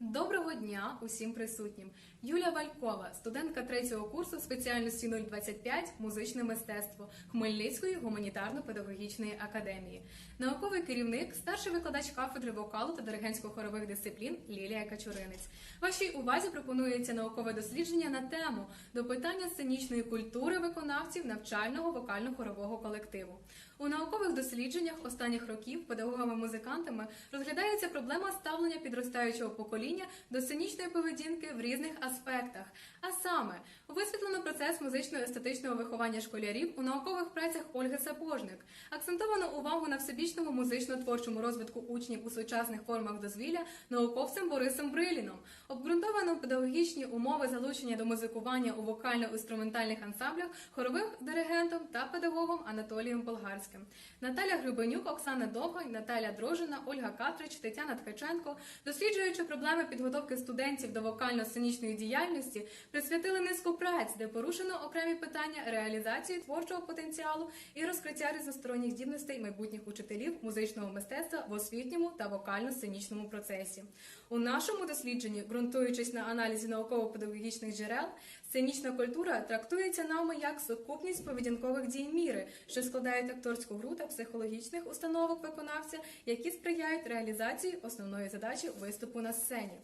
Доброго дня усім присутнім. Юлія Валькова, студентка третього курсу спеціальності 025 музичне мистецтво Хмельницької гуманітарно-педагогічної академії, науковий керівник, старший викладач кафедри вокалу та диригентсько-хорових дисциплін Лілія Качуринець. Вашій увазі пропонується наукове дослідження на тему допитання сценічної культури виконавців навчального вокально-хорового колективу. У наукових дослідженнях останніх років педагогами-музикантами розглядається проблема ставлення підростаючого покоління до сценічної поведінки в різних аспектах. А саме висвітлено процес музично-естетичного виховання школярів у наукових працях Ольги Сапожник, акцентовано увагу на всебічному музично-творчому розвитку учнів у сучасних формах дозвілля науковцем Борисом Бриліном, обґрунтовано педагогічні умови залучення до музикування у вокально-інструментальних ансамблях хорових диригентом та педагогом Анатолієм Болгарським. Наталя Грибенюк, Оксана Довгань, Наталя Дрожина, Ольга Катрич, Тетяна Ткаченко, досліджуючи проблеми підготовки студентів до вокально-сценічної діяльності, присвятили низку праць, де порушено окремі питання реалізації творчого потенціалу і розкриття різносторонніх здібностей майбутніх учителів музичного мистецтва в освітньому та вокально-сценічному процесі. У нашому дослідженні, ґрунтуючись на аналізі науково-педагогічних джерел, сценічна культура трактується нами як сукупність поведінкових дій міри, що складають акторську гру та психологічних установок виконавця, які сприяють реалізації основної задачі виступу на сцені.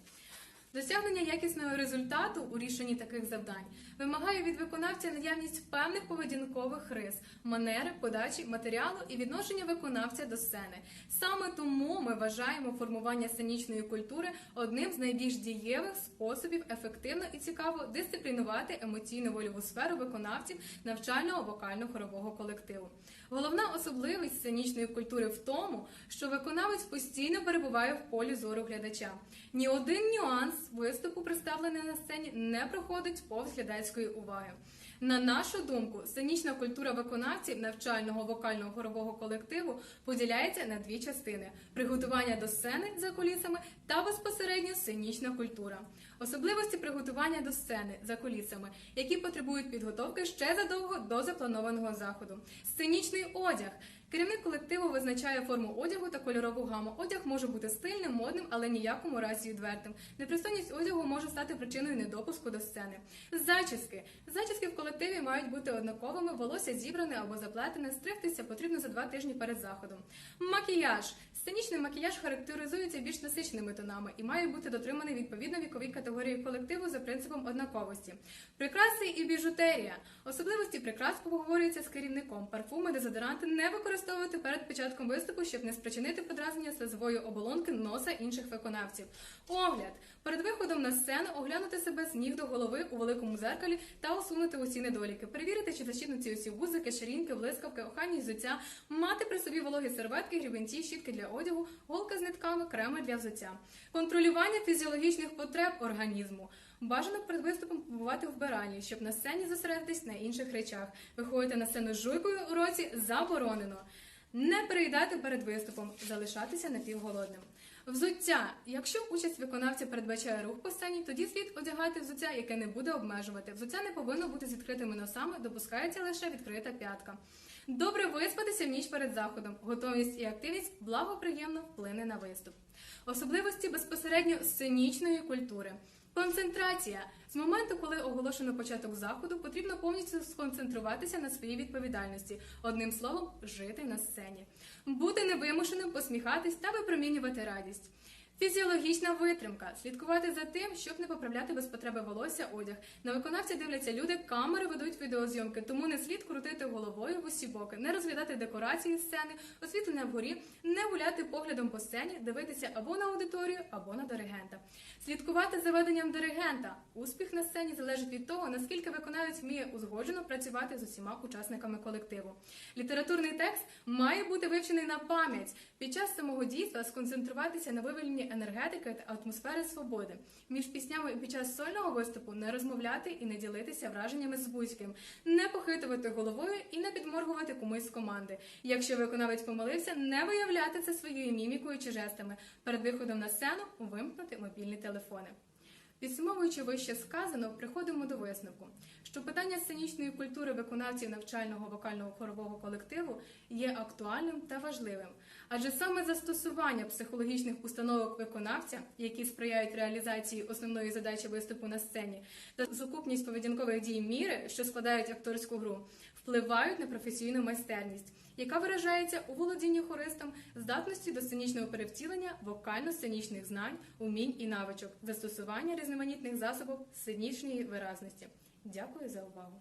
Досягнення якісного результату у рішенні таких завдань вимагає від виконавця наявність певних поведінкових рис, манери, подачі, матеріалу і відношення виконавця до сцени. Саме тому ми вважаємо формування сценічної культури одним з найбільш дієвих способів ефективно і цікаво дисциплінувати емоційну вольову сферу виконавців навчального вокально-хорового колективу. Головна особливість сценічної культури в тому, що виконавець постійно перебуває в полі зору глядача. Ні один нюанс виступу, представлений на сцені, не проходить повз глядацької уваги. На нашу думку, сценічна культура виконавців навчального вокального хорового колективу поділяється на дві частини: приготування до сцени за кулісами та безпосередньо сценічна культура. Особливості приготування до сцени за кулісами, які потребують підготовки ще задовго до запланованого заходу. Сценічний одяг. Керівник колективу визначає форму одягу та кольорову гаму. Одяг може бути стильним, модним, але ніякому разі відвертим. Непристойність одягу може стати причиною недопуску до сцени. Зачіски. Зачіски в колективі мають бути однаковими, волосся зібране або заплетене, стригтися потрібно за два тижні перед заходом. Макіяж. Сценічний макіяж характеризується більш насиченими тонами і має бути дотриманий відповідно віковій категорії колективу за принципом однаковості. Прикраси і біжутерія. Особливості прикрас поговорюються з керівником. Парфуми, дезодоранти не використовувати перед початком виступу, щоб не спричинити подразнення слизової оболонки носа інших виконавців. Огляд. Перед виходом на сцену оглянути себе з ніг до голови у великому зеркалі та усунути усі недоліки. Перевірити, чи защитниці усі вузики, ширінки, блискавки, охайні взуття, мати при собі вологі серветки, грібенці, щітки для одягу, голка з нитками, креми для взуття. Контролювання фізіологічних потреб організму. Бажано перед виступом побувати в вбиральні, щоб на сцені зосередитись на інших речах. Виходити на сцену з жуйкою у році заборонено. Не переїдати перед виступом, залишатися напівголодним. Взуття. Якщо участь виконавця передбачає рух по сцені, тоді слід одягати взуття, яке не буде обмежувати. Взуття не повинно бути з відкритими носами, допускається лише відкрита п'ятка. Добре виспатися в ніч перед заходом. Готовність і активність благоприємно вплине на виступ. Особливості безпосередньо сценічної культури. Концентрація з моменту, коли оголошено початок заходу, потрібно повністю сконцентруватися на своїй відповідальності. Одним словом, жити на сцені, бути невимушеним, посміхатись та випромінювати радість. Фізіологічна витримка слідкувати за тим, щоб не поправляти без потреби волосся, одяг. На виконавця дивляться люди, камери ведуть відеозйомки, тому не слід крутити головою в усі боки, не розглядати декорації сцени, освітлення вгорі, не гуляти поглядом по сцені, дивитися або на аудиторію, або на диригента. Слідкувати за веденням диригента. Успіх на сцені залежить від того, наскільки виконавець вміє узгоджено працювати з усіма учасниками колективу. Літературний текст має бути вивчений на пам'ять. Під час самого дійства сконцентруватися на енергетики та атмосфери свободи. Між піснями і під час сольного виступу не розмовляти і не ділитися враженнями з будь-ким, не похитувати головою і не підморгувати комусь з команди. Якщо виконавець помилився, не виявляти це своєю мімікою чи жестами. Перед виходом на сцену вимкнути мобільні телефони. Підсумовуючи вище сказано, приходимо до висновку, що питання сценічної культури виконавців навчального вокального хорового колективу є актуальним та важливим, адже саме застосування психологічних установок виконавця, які сприяють реалізації основної задачі виступу на сцені, та сукупність поведінкових дій міри, що складають акторську гру, впливають на професійну майстерність, яка виражається у володінні хористом здатності до сценічного перевтілення вокально-сценічних знань, умінь і навичок, застосування різноманітних засобів сценічної виразності. Дякую за увагу.